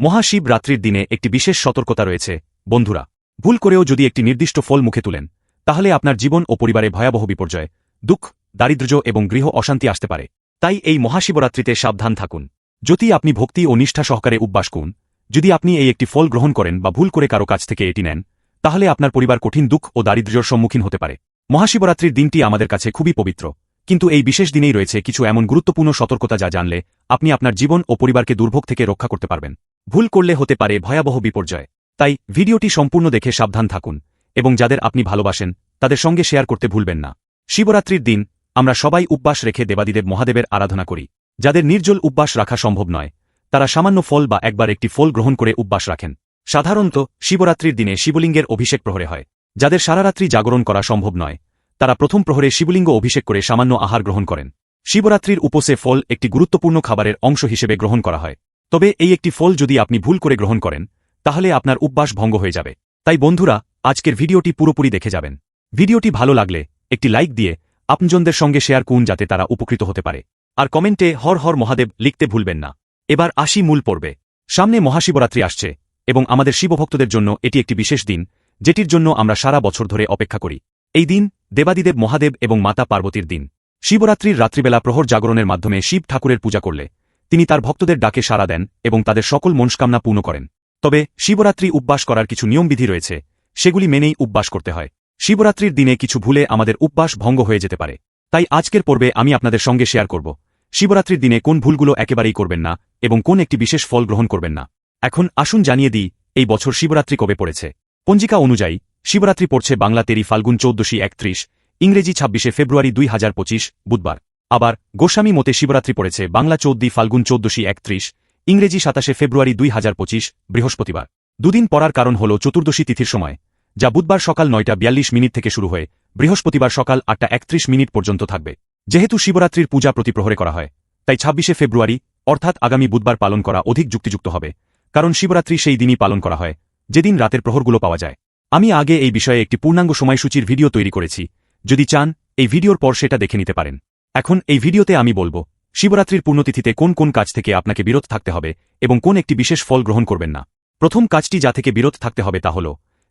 মহাশিব রাত্রির দিনে একটি বিশেষ সতর্কতা রয়েছে। বন্ধুরা, ভুল করেও যদি একটি নির্দিষ্ট ফল মুখে তুলেন, তাহলে আপনার জীবন ও পরিবারে ভয়াবহ বিপর্যয়, দুঃখ, দারিদ্র্য এবং গৃহ অশান্তি আসতে পারে। তাই এই মহাশিবরাত্রিতে সাবধান থাকুন। যদি আপনি ভক্তি ও নিষ্ঠা সহকারে উদ্বাস করুন, যদি আপনি এই একটি ফল গ্রহণ করেন বা ভুল করে কারও কাছ থেকে এটি নেন, তাহলে আপনার পরিবার কঠিন দুঃখ ও দারিদ্র্যর সম্মুখীন হতে পারে। মহাশিবরাত্রির দিনটি আমাদের কাছে খুবই পবিত্র, কিন্তু এই বিশেষ দিনেই রয়েছে কিছু এমন গুরুত্বপূর্ণ সতর্কতা যা জানলে আপনি আপনার জীবন ও পরিবারকে দুর্ভোগ থেকে রক্ষা করতে পারবেন। ভুল করলে হতে পারে ভয়াবহ বিপর্যয়। তাই ভিডিওটি সম্পূর্ণ দেখে সাবধান থাকুন এবং যাদের আপনি ভালোবাসেন, তাদের সঙ্গে শেয়ার করতে ভুলবেন না। শিবরাত্রির দিন আমরা সবাই উপবাস রেখে দেবাদিদেব মহাদেবের আরাধনা করি। যাদের নির্জল উপবাস রাখা সম্ভব নয়, তারা সামান্য ফল বা একবার একটি ফল গ্রহণ করে উপবাস রাখেন। সাধারণত শিবরাত্রির দিনে শিবলিঙ্গের অভিষেক প্রহরে হয়। যাদের সারারাত্রি জাগরণ করা সম্ভব নয়, তারা প্রথম প্রহরে শিবলিঙ্গ অভিষেক করে সামান্য আহার গ্রহণ করেন। শিবরাত্রির উপসে ফল একটি গুরুত্বপূর্ণ খাবারের অংশ হিসেবে গ্রহণ করা হয়। তবে এই একটি ফল যদি আপনি ভুল করে গ্রহণ করেন, তাহলে আপনার উপবাস ভঙ্গ হয়ে যাবে। তাই বন্ধুরা, আজকের ভিডিওটি পুরোপুরি দেখে যাবেন। ভিডিওটি ভালো লাগলে একটি লাইক দিয়ে আপনজনদের সঙ্গে শেয়ার করুন যাতে তারা উপকৃত হতে পারে। আর কমেন্টে হর হর মহাদেব লিখতে ভুলবেন না। এবার আসি মূল পর্বে। সামনে মহাশিবরাত্রি আসছে এবং আমাদের শিবভক্তদের জন্য এটি একটি বিশেষ দিন, যেটির জন্য আমরা সারা বছর ধরে অপেক্ষা করি। এই দিন দেবাদিদেব মহাদেব এবং মাতা পার্বতীর দিন। শিবরাত্রির রাত্রিবেলা প্রহর জাগরণের মাধ্যমে শিব ঠাকুরের পূজা করলে তিনি তার ভক্তদের ডাকে সাড়া দেন এবং তাদের সকল মনস্কামনা পূর্ণ করেন। তবে শিবরাত্রি উপবাস করার কিছু নিয়মবিধি রয়েছে, সেগুলি মেনেই উপবাস করতে হয়। শিবরাত্রির দিনে কিছু ভুলে আমাদের উপবাস ভঙ্গ হয়ে যেতে পারে। তাই আজকের পর্বে আমি আপনাদের সঙ্গে শেয়ার করব, শিবরাত্রির দিনে কোন ভুলগুলো একেবারেই করবেন না এবং কোন একটি বিশেষ ফল গ্রহণ করবেন না। এখন আসুন জানিয়ে দিই, এই বছর শিবরাত্রি কবে পড়েছে? পঞ্জিকা অনুযায়ী, শিবরাত্রি পড়ছে বাংলা তেরি ফাল্গুন চৌদ্দশী একত্রিশ, ইংরেজি ছাব্বিশে ফেব্রুয়ারি দুই হাজার পঁচিশ, বুধবার। আবার গোস্বামী মতে শিবরাত্রি পড়েছে বাংলা চৌদ্দি ফাল্গুন চৌদ্দশী একত্রিশ, ইংরেজি সাতাশে ফেব্রুয়ারি দুই হাজার পঁচিশ, বৃহস্পতিবার। দুদিন পড়ার কারণ হল চতুর্দশী তিথির সময়, যা বুধবার সকাল নয়টা বিয়াল্লিশ মিনিট থেকে শুরু হয়ে বৃহস্পতিবার সকাল আটটা একত্রিশ মিনিট পর্যন্ত থাকবে। যেহেতু শিবরাত্রির পূজা প্রতি প্রহরে করা হয়, তাই ছাব্বিশে ফেব্রুয়ারি, অর্থাৎ আগামী বুধবার পালন করা অধিক যুক্তিযুক্ত হবে, কারণ শিবরাত্রি সেই দিনই পালন করা হয়, যেদিন রাতের প্রহরগুলো পাওয়া যায়। আমি আগে এই বিষয়ে একটি পূর্ণাঙ্গ সময়সূচির ভিডিও তৈরি করেছি, যদি চান, এই ভিডিওর পর সেটা দেখে নিতে পারেন। এখন এই ভিডিওতে আমি বলব, শিবরাত্রির পূর্ণতিথিতে কোন কোন কাজ থেকে আপনাকে বিরত থাকতে হবে এবং কোন একটি বিশেষ ফল গ্রহণ করবেন না। প্রথম কাজটি যা থেকে বিরত থাকতে হবে তা হল,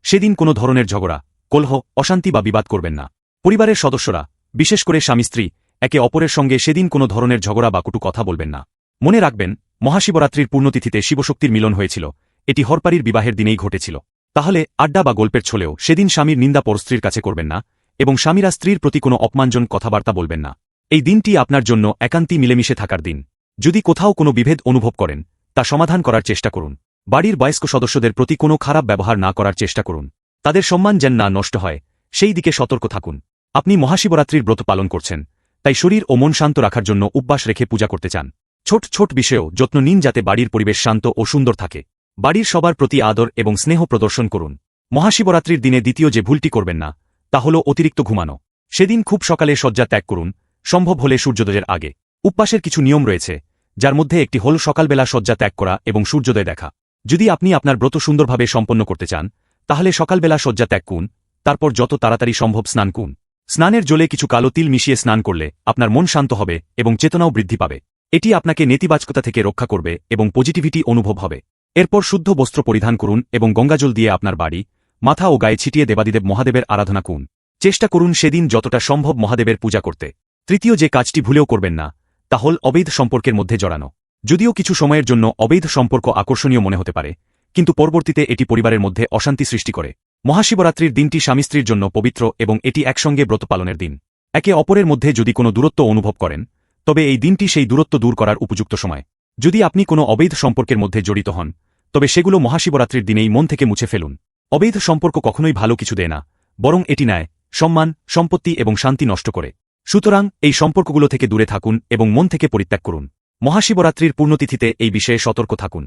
সেদিন কোনো ধরনের ঝগড়া, কলহ, অশান্তি বা বিবাদ করবেন না। পরিবারের সদস্যরা, বিশেষ করে স্বামী স্ত্রী, একে অপরের সঙ্গে সেদিন কোনো ধরনের ঝগড়া বা কুটু কথা বলবেন না। মনে রাখবেন, মহাশিবরাত্রির পূর্ণতিথিতে শিবশক্তির মিলন হয়েছিল, এটি হরপারির বিবাহের দিনেই ঘটেছিল। তাহলে আড্ডা বা গল্পের ছলেও সেদিন স্বামীর নিন্দা পর স্ত্রীর কাছে করবেন না এবং স্বামীরা স্ত্রীর প্রতি কোনো অপমানজন কথাবার্তা বলবেন না। এই দিনটি আপনার জন্য একান্তি মিলেমিশে থাকার দিন। যদি কোথাও কোনো বিভেদ অনুভব করেন, তা সমাধান করার চেষ্টা করুন। বাড়ির বয়স্ক সদস্যদের প্রতি কোনো খারাপ ব্যবহার না করার চেষ্টা করুন। তাদের সম্মান যেন না নষ্ট হয়, সেই দিকে সতর্ক থাকুন। আপনি মহাশিবরাত্রির ব্রত পালন করছেন, তাই শরীর ও মন শান্ত রাখার জন্য উপবাস রেখে পূজা করতে চান। ছোট ছোট বিষয়েও যত্ন নিন যাতে বাড়ির পরিবেশ শান্ত ও সুন্দর থাকে। বাড়ির সবার প্রতি আদর এবং স্নেহ প্রদর্শন করুন। মহাশিবরাত্রির দিনে দ্বিতীয় যে ভুলটি করবেন না, তা হল অতিরিক্ত ঘুমানো। সেদিন খুব সকালে শয্যা ত্যাগ করুন সম্ভব হলে সূর্যোদয়ের আগে। উপবাসের কিছু নিয়ম রয়েছে, যার মধ্যে একটি হল সকালবেলা শয্যা ত্যাগ করা এবং সূর্যোদয় দেখা। যদি আপনি আপনার ব্রত সুন্দরভাবে সম্পন্ন করতে চান, তাহলে সকালবেলা শয্যা ত্যাগ কুন তারপর যত তাড়াতাড়ি সম্ভব স্নান কুন স্নানের জলে কিছু কালো তিল মিশিয়ে স্নান করলে আপনার মন শান্ত হবে এবং চেতনাও বৃদ্ধি পাবে। এটি আপনাকে নেতিবাচকতা থেকে রক্ষা করবে এবং পজিটিভিটি অনুভব হবে। এরপর শুদ্ধ বস্ত্র পরিধান করুন এবং গঙ্গাজল দিয়ে আপনার বাড়ি, মাথা ও গায়ে ছিটিয়ে দেবাদিদেব মহাদেবের আরাধনা করুন। চেষ্টা করুন সেদিন যতটা সম্ভব মহাদেবের পূজা করতে। তৃতীয় যে কাজটি ভুলেও করবেন না, তা হল অবৈধ সম্পর্কের মধ্যে জড়ানো। যদিও কিছু সময়ের জন্য অবৈধ সম্পর্ক আকর্ষণীয় মনে হতে পারে, কিন্তু পরবর্তীতে এটি পরিবারের মধ্যে অশান্তি সৃষ্টি করে। মহাশিবরাত্রির দিনটি স্বামী স্ত্রীর জন্য পবিত্র এবং এটি একসঙ্গে ব্রত পালনের দিন। একে অপরের মধ্যে যদি কোনো দূরত্ব অনুভব করেন, তবে এই দিনটি সেই দূরত্ব দূর করার উপযুক্ত সময়। যদি আপনি কোনো অবৈধ সম্পর্কের মধ্যে জড়িত হন, তবে সেগুলো মহাশিবরাত্রির দিনেই মন থেকে মুছে ফেলুন। অবৈধ সম্পর্ক কখনোই ভালো কিছু দেয় না, বরং এটি নেয়, সম্মান, সম্পত্তি এবং শান্তি নষ্ট করে। সুতরাং, এই সম্পর্কগুলো থেকে দূরে থাকুন এবং মন থেকে পরিত্যাগ করুন। মহাশিবরাত্রির পূর্ণতিথিতে এই বিষয়ে সতর্ক থাকুন।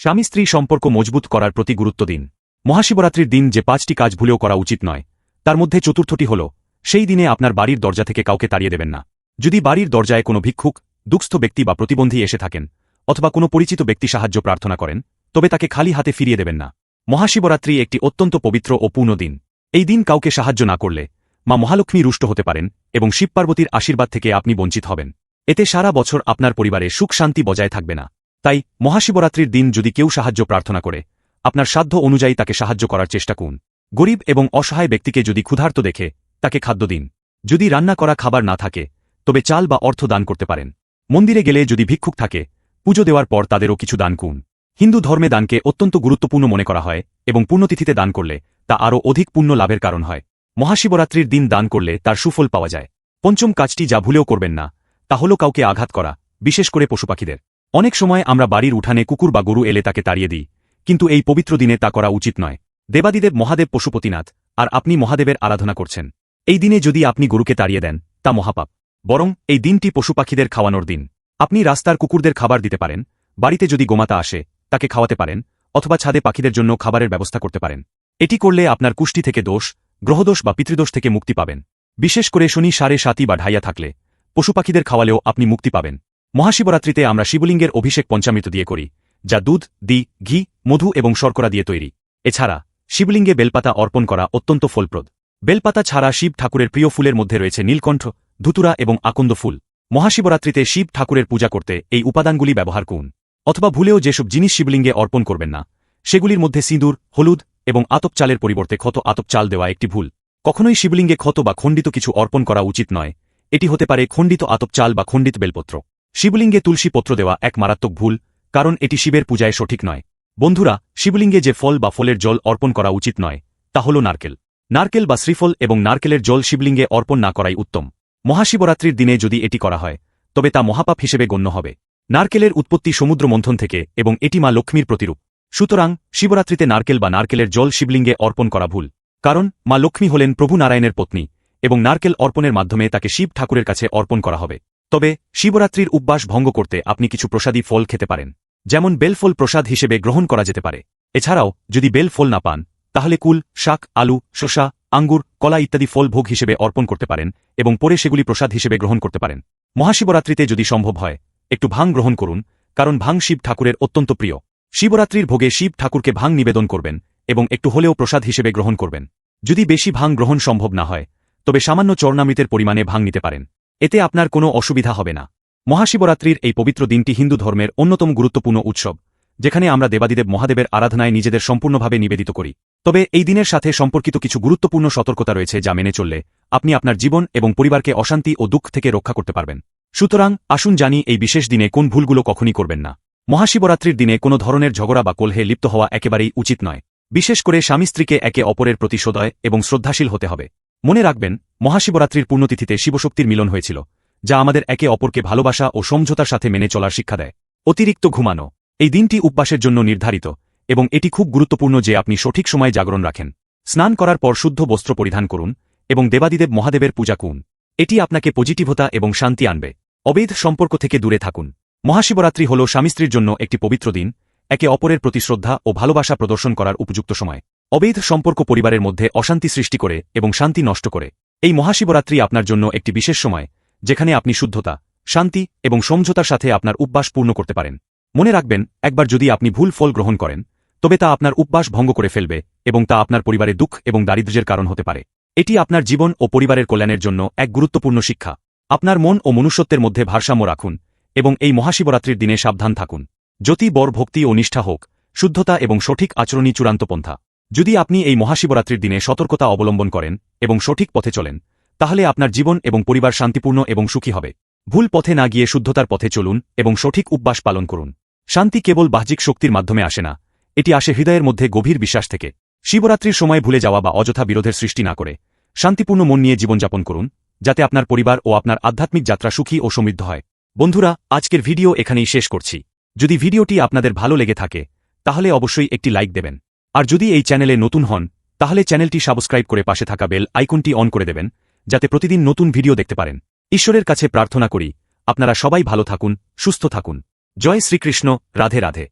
স্বামী স্ত্রী সম্পর্ক মজবুত করার প্রতি গুরুত্ব দিন। মহাশিবরাত্রির দিন যে পাঁচটি কাজ ভুলেও করা উচিত নয়, তার মধ্যে চতুর্থটি হল, সেই দিনে আপনার বাড়ির দরজা থেকে কাউকে তাড়িয়ে দেবেন না। যদি বাড়ির দরজায় কোনো ভিক্ষুক, দুঃস্থ ব্যক্তি বা প্রতিবন্ধী এসে থাকেন, অথবা কোনো পরিচিত ব্যক্তি সাহায্য প্রার্থনা করেন, তবে তাকে খালি হাতে ফিরিয়ে দেবেন না। মহাশিবরাত্রি একটি অত্যন্ত পবিত্র ও পূর্ণ দিন। এই দিন কাউকে সাহায্য না করলে মা মহালক্ষ্মী রুষ্ট হতে পারেন এবং শিবপার্বতীর আশীর্বাদ থেকে আপনি বঞ্চিত হবেন। এতে সারা বছর আপনার পরিবারে সুখ শান্তি বজায় থাকবে না। তাই মহাশিবরাত্রির দিন যদি কেউ সাহায্য প্রার্থনা করে, আপনার সাধ্য অনুযায়ী তাকে সাহায্য করার চেষ্টা করুন। গরিব এবং অসহায় ব্যক্তিকে যদি ক্ষুধার্ত দেখে, তাকে খাদ্য দিন। যদি রান্না করা খাবার না থাকে, তবে চাল বা অর্থ দান করতে পারেন। মন্দিরে গেলে যদি ভিক্ষুক থাকে, পুজো দেওয়ার পর তাদেরও কিছু দান কুন হিন্দু ধর্মে দানকে অত্যন্ত গুরুত্বপূর্ণ মনে করা হয় এবং পুণ্যতিথিতে দান করলে তা আরও অধিক পুণ্য লাভের কারণ হয়। মহাশিবরাত্রির দিন দান করলে তার সুফল পাওয়া যায়। পঞ্চম কাজটি যা ভুলেও করবেন না, তা হল কাউকে আঘাত করা, বিশেষ করে পশুপাখিদের। অনেক সময় আমরা বাড়ির উঠানে কুকুর বা গরু এলে তাকে তাড়িয়ে দিই, কিন্তু এই পবিত্র দিনে তা করা উচিত নয়। দেবাদিদেব মহাদেব পশুপতিনাথ, আর আপনি মহাদেবের আরাধনা করছেন। এই দিনে যদি আপনি গরুকে তাড়িয়ে দেন, তা মহাপাপ। বরং এই দিনটি পশুপাখিদের খাওয়ানোর দিন। আপনি রাস্তার কুকুরদের খাবার দিতে পারেন, বাড়িতে যদি গোমাতা আসে, তাকে খাওয়াতে পারেন, অথবা ছাদে পাখিদের জন্য খাবারের ব্যবস্থা করতে পারেন। এটি করলে আপনার কুষ্টি থেকে দোষ গ্রহদোষ বা পিতৃদোষ থেকে মুক্তি পাবেন। বিশেষ করে শনি সাড়ে সাতি বা ঢাইয়া থাকলে পশুপাখিদের খাওয়ালেও আপনি মুক্তি পাবেন। মহাশিবরাত্রিতে আমরা শিবলিঙ্গের অভিষেক পঞ্চামৃত দিয়ে করি, যা দুধ, দি, ঘি, মধু এবং শর্করা দিয়ে তৈরি। এছাড়া, শিবলিঙ্গে বেলপাতা অর্পণ করা অত্যন্ত ফলপ্রদ। বেলপাতা ছাড়া শিব ঠাকুরের প্রিয় ফুলের মধ্যে রয়েছে নীলকণ্ঠ, ধুতুরা এবং আকন্দ ফুল। মহাশিবরাত্রিতে শিব ঠাকুরের পূজা করতে এই উপাদানগুলি ব্যবহার করুন। অথবা ভুলেও যেসব জিনিস শিবলিঙ্গে অর্পণ করবেন না সেগুলির মধ্যে সিঁদুর, হলুদ এবং আতপ চালের পরিবর্তে ক্ষত আতপ চাল দেওয়া একটি ভুল। কখনোই শিবলিঙ্গে ক্ষত বা খণ্ডিত কিছু অর্পণ করা উচিত নয়। এটি হতে পারে খণ্ডিত আতপ চাল বা খণ্ডিত বেলপত্র। শিবলিঙ্গে তুলসী পত্র দেওয়া এক মারাত্মক ভুল, কারণ এটি শিবের পূজায় সঠিক নয়। বন্ধুরা, শিবলিঙ্গে যে ফল বা ফলের জল অর্পণ করা উচিত নয়, তা হল নারকেল। নারকেল বা শ্রীফল এবং নারকেলের জল শিবলিঙ্গে অর্পণ না করাই উত্তম। মহাশিবরাত্রির দিনে যদি এটি করা হয়, তবে তা মহাপাপ হিসেবে গণ্য হবে। নারকেলের উৎপত্তি সমুদ্র মন্থন থেকে এবং এটি মা লক্ষ্মীর প্রতিরূপ। সুতরাং শিবরাত্রিতে নারকেল বা নারকেলের জল শিবলিঙ্গে অর্পণ করা ভুল, কারণ মা লক্ষ্মী হলেন প্রভু নারায়ণের পত্নী এবং নারকেল অর্পণের মাধ্যমে তাকে শিব ঠাকুরের কাছে অর্পণ করা হবে। তবে শিবরাত্রির উপবাস ভঙ্গ করতে আপনি কিছু প্রসাদী ফল খেতে পারেন, যেমন বেলফল প্রসাদ হিসেবে গ্রহণ করা যেতে পারে। এছাড়াও, যদি বেল ফল না পান, তাহলে কুল, শাক, আলু, শসা, আঙ্গুর, কলা ইত্যাদি ফল ভোগ হিসেবে অর্পণ করতে পারেন এবং পরে সেগুলি প্রসাদ হিসেবে গ্রহণ করতে পারেন। মহাশিবরাত্রিতে যদি সম্ভব হয়, একটু ভাং গ্রহণ করুন, কারণ ভাং শিব ঠাকুরের অত্যন্ত প্রিয়। শিবরাত্রির ভোগে শিব ঠাকুরকে ভাং নিবেদন করবেন এবং একটু হলেও প্রসাদ হিসেবে গ্রহণ করবেন। যদি বেশি ভাং গ্রহণ সম্ভব না হয়, তবে সামান্য চর্ণামৃতের পরিমাণে ভাং নিতে পারেন। এতে আপনার কোনো অসুবিধা হবে না। মহাশিবরাত্রির এই পবিত্র দিনটি হিন্দু ধর্মের অন্যতম গুরুত্বপূর্ণ উৎসব, যেখানে আমরা দেবাদিদেব মহাদেবের আরাধনায় নিজেদের সম্পূর্ণভাবে নিবেদিত করি। তবে এই দিনের সাথে সম্পর্কিত কিছু গুরুত্বপূর্ণ সতর্কতা রয়েছে যা মেনে চললে আপনি আপনার জীবন এবং পরিবারকে অশান্তি ও দুঃখ থেকে রক্ষা করতে পারবেন। সুতরাং আসুন জানি এই বিশেষ দিনে কোন ভুলগুলো কখনই করবেন না। মহাশিবরাত্রির দিনে কোনো ধরনের ঝগড়া বা কলহে লিপ্ত হওয়া একেবারেই উচিত নয়। বিশেষ করে স্বামী স্ত্রীকে একে অপরের প্রতি সদয় এবং শ্রদ্ধাশীল হতে হবে। মনে রাখবেন, মহাশিবরাত্রির পূর্ণতিথিতে শিবশক্তির মিলন হয়েছিল, যা আমাদের একে অপরকে ভালোবাসা ও সমঝোতার সাথে মেনে চলার শিক্ষা দেয়। অতিরিক্ত ঘুমানো, এই দিনটি উপবাসের জন্য নির্ধারিত এবং এটি খুব গুরুত্বপূর্ণ যে আপনি সঠিক সময় জাগরণ রাখেন। স্নান করার পর শুদ্ধ বস্ত্র পরিধান করুন এবং দেবাদিদেব মহাদেবের পূজা করুন। এটি আপনাকে পজিটিভতা এবং শান্তি আনবে। অবৈধ সম্পর্ক থেকে দূরে থাকুন। মহাশিবরাত্রি হল স্বামী স্ত্রীর জন্য একটি পবিত্র দিন, একে অপরের প্রতি শ্রদ্ধা ও ভালোবাসা প্রদর্শন করার উপযুক্ত সময়। অবৈধ সম্পর্ক পরিবারের মধ্যে অশান্তি সৃষ্টি করে এবং শান্তি নষ্ট করে। এই মহাশিবরাত্রি আপনার জন্য একটি বিশেষ সময়, যেখানে আপনি শুদ্ধতা, শান্তি এবং সমঝোতার সাথে আপনার উব্বাস পূর্ণ করতে পারেন। মনে রাখবেন, একবার যদি আপনি ভুল ফল গ্রহণ করেন, তবে তা আপনার উব্বাস ভঙ্গ করে ফেলবে এবং তা আপনার পরিবারে দুঃখ এবং দারিদ্র্যের কারণ হতে পারে। এটি আপনার জীবন ও পরিবারের কল্যাণের জন্য এক গুরুত্বপূর্ণ শিক্ষা। আপনার মন ও মনুষ্যত্বের মধ্যে ভারসাম্য রাখুন এবং এই মহাশিবরাত্রির দিনে সাবধান থাকুন। যতি বর, ভক্তি ও নিষ্ঠা হোক, শুদ্ধতা এবং সঠিক আচরণই চূড়ান্ত পন্থা। যদি আপনি এই মহাশিবরাত্রির দিনে সতর্কতা অবলম্বন করেন এবং সঠিক পথে চলেন, তাহলে আপনার জীবন এবং পরিবার শান্তিপূর্ণ এবং সুখী হবে। ভুল পথে না গিয়ে শুদ্ধতার পথে চলুন এবং সঠিক উব্বাস পালন করুন। শান্তি কেবল বাহ্যিক শক্তির মাধ্যমে আসে না, এটি আসে হৃদয়ের মধ্যে গভীর বিশ্বাস থেকে। শিবরাত্রির সময় ভুলে যাওয়া বা অযথা বিরোধের সৃষ্টি না করে, শান্তিপূর্ণ মন নিয়ে জীবনযাপন করুন, যাতে আপনার পরিবার ও আপনার আধ্যাত্মিক যাত্রা সুখী ও সমৃদ্ধ হয়। বন্ধুরা, আজকের ভিডিও এখানেই শেষ করছি। যদি ভিডিওটি আপনাদের ভালো লেগে থাকে, তাহলে অবশ্যই একটি লাইক দেবেন। আর যদি এই চ্যানেলে নতুন হন, তাহলে চ্যানেলটি সাবস্ক্রাইব করে পাশে থাকা বেল আইকনটি অন করে দেবেন, যাতে প্রতিদিন নতুন ভিডিও দেখতে পারেন। ঈশ্বরের কাছে প্রার্থনা করি, আপনারা সবাই ভালো থাকুন, সুস্থ থাকুন। জয় শ্রীকৃষ্ণ, রাধে রাধে।